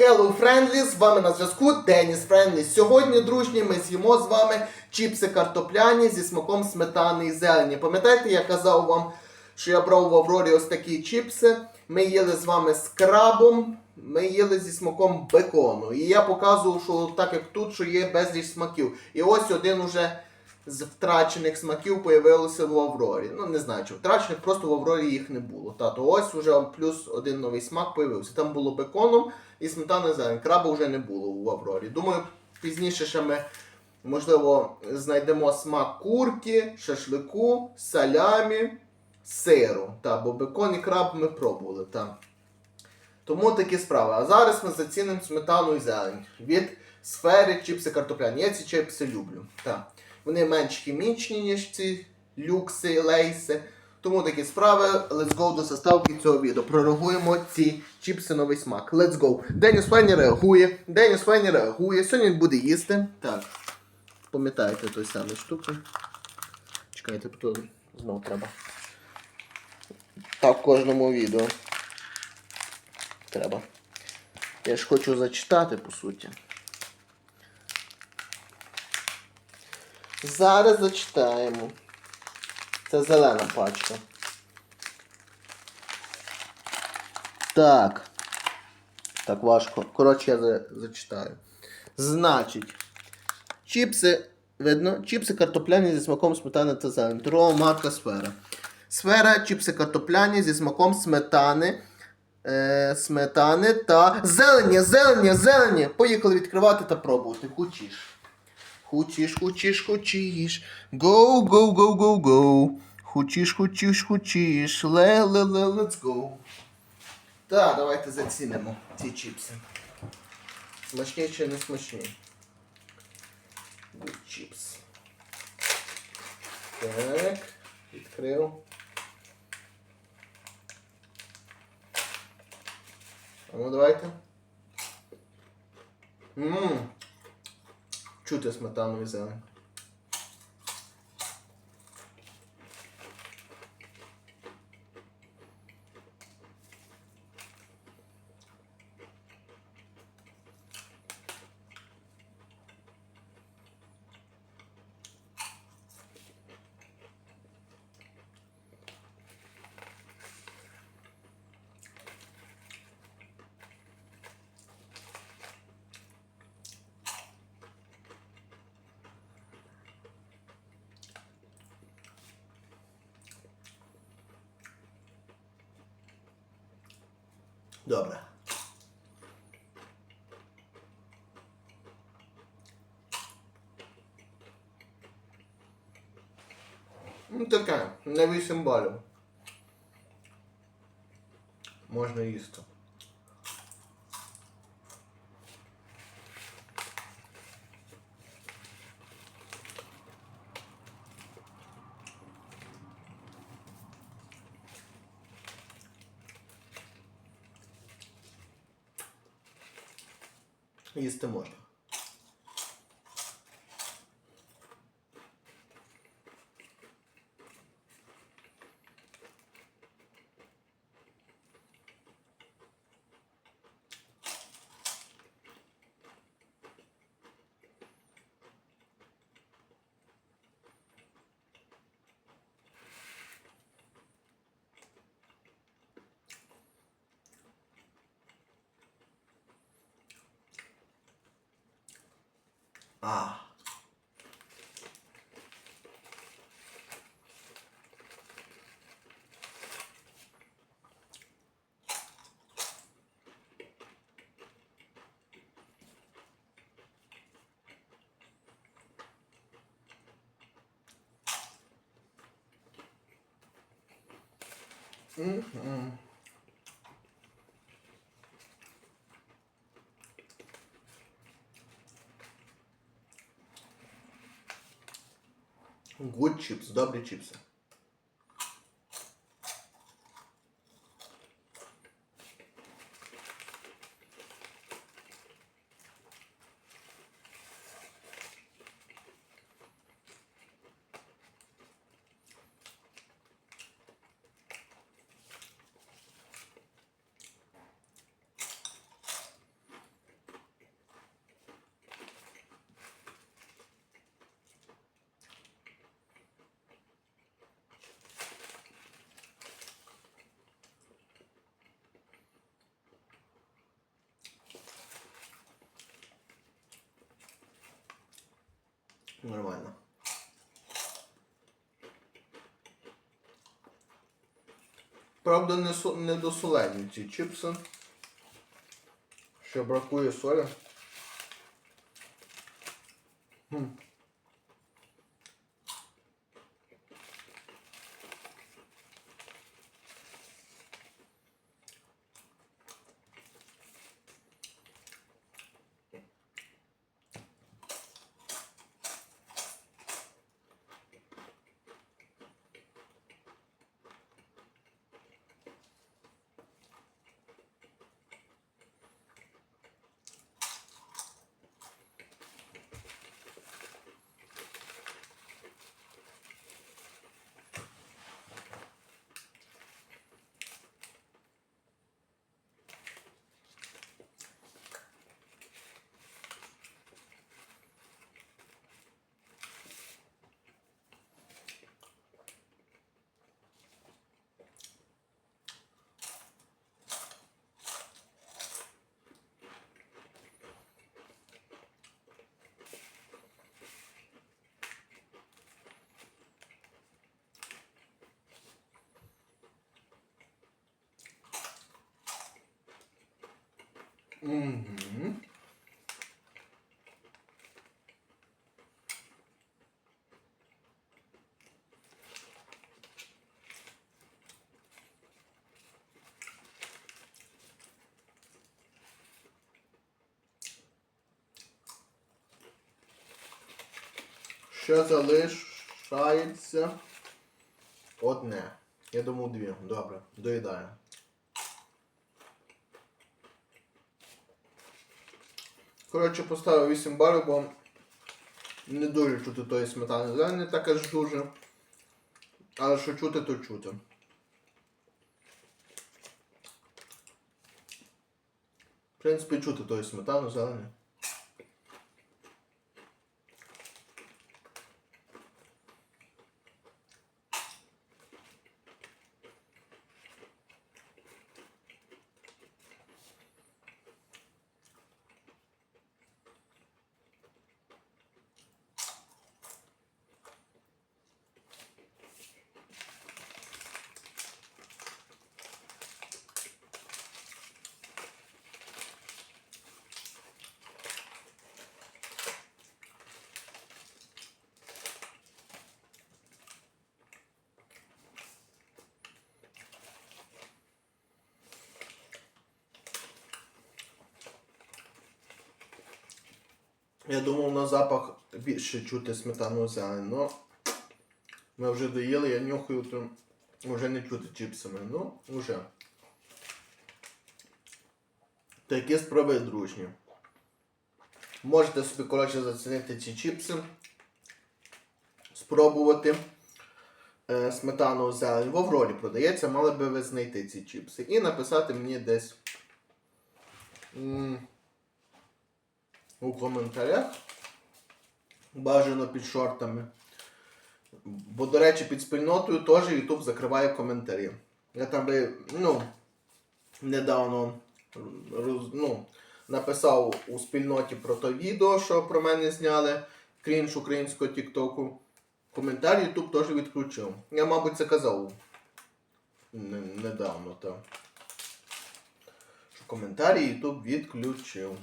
Hello Friendly, з вами на зв'язку Деніс Френдлі. Сьогодні, дружні, ми з'їмо з вами чіпси картопляні зі смаком сметани і зелені. Пам'ятаєте, я казав вам, що я брав в Аврорі ось такі чіпси. Ми їли з вами з крабом, ми їли зі смаком бекону. І я показував, що так як тут, що є безліч смаків. І ось один уже з втрачених смаків появилося в Аврорі. Ну, не знаю, чи втрачених, просто в Аврорі їх не було. Та, то ось уже плюс один новий смак появився. Там було беконом і сметана зелень. Краба вже не було в Аврорі. Думаю, пізніше ще ми, можливо, знайдемо смак курки, шашлику, салямі, сиру. Та, бо бекон і краб ми пробували. Та. Тому такі справи. А зараз ми зацінимо сметану і зелень від сфери чіпси картопляні. Я ці чіпси люблю. Та. Вони менш хімічні, ніж ці люкси, лейси. Тому такі справи. Let's go до составки цього відео. Пророгуємо ці чіпси новий смак. Let's go. Деніс Файні реагує. Деніс Файні реагує. Сьогодні він буде їсти. Так. Пам'ятаєте той самий штуки. Чекайте, тут знову треба. Так в кожному відео. Треба. Я ж хочу зачитати, по суті. Зараз зачитаємо. Це зелена пачка. Так. Так важко. Коротше, я за- зачитаю. Значить, чіпси, видно, чіпси картопляні зі смаком сметани та зелені. Торгова марка Сфера. Сфера чіпси картопляні зі смаком сметани. Е, сметани та зелені, зелені, зелені. Поїхали відкривати та пробувати. Хочеш. Хочеш, хочеш, хочеш. Go, go, go, go, go. Хочеш, хочеш, хочеш. Ле, ле, ле, let's go. Так, давайте зацінимо ці чіпси. Смачні чи не смачні? Chips. Так, відкрив. А ну давайте. Ммм. Чути сметану і зелень. Добре. Ну, таке, на 8 балів. Можна їсти. Їсти можна. А. Мгм. Good chips, double chips. Нормально. Правда, не, не досолені ці чіпси. Ще бракує солі. Хм. Мгм. Ще залишається одне. Я думаю, дві. Добре, доїдаю. Коротше, поставив 8 балів, бо не дуже чути тої сметани. Зараз не так аж дуже. Але що чути, то чути. В принципі, чути тої сметану, зелені. Я думав на запах більше чути сметану зелень, но ми вже доїли, я нюхаю, то вже не чути чіпсами. Ну, вже. Такі спроби дружні. Можете собі, коротше, зацінити ці чіпси. Спробувати е, сметану зелень. В Аврорі продається, мали би ви знайти ці чіпси. І написати мені десь. У коментарях. Бажано під шортами. Бо, до речі, під спільнотою теж YouTube закриває коментарі. Я там би, ну, недавно роз, ну, написав у спільноті про то відео, що про мене зняли крінж українського Тіктоку. Коментар YouTube теж відключив. Я, мабуть, це казав недавно, так. Що коментарі YouTube відключив.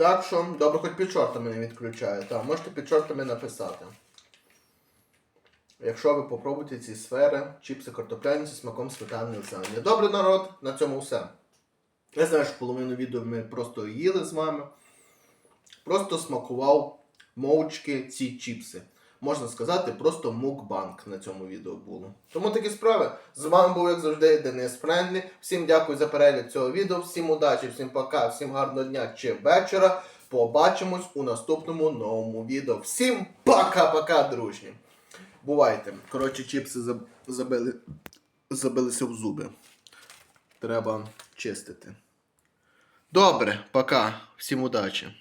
Так що, добре, хоч під шортами не відключаю. Так, можете під шортами написати. Якщо ви попробуєте ці сфери, чіпси картопляні зі смаком сметани зелені. Добре, народ, на цьому все. Я знаю, що половину відео ми просто їли з вами. Просто смакував мовчки ці чіпси. Можна сказати, просто мукбанк на цьому відео було. Тому такі справи. З вами був, як завжди, Денис Френдлі. Всім дякую за перегляд цього відео. Всім удачі, всім пока, всім гарного дня чи вечора. Побачимось у наступному новому відео. Всім пока-пока, дружні. Бувайте. Коротше, чіпси забили, забилися в зуби. Треба чистити. Добре, пока. Всім удачі.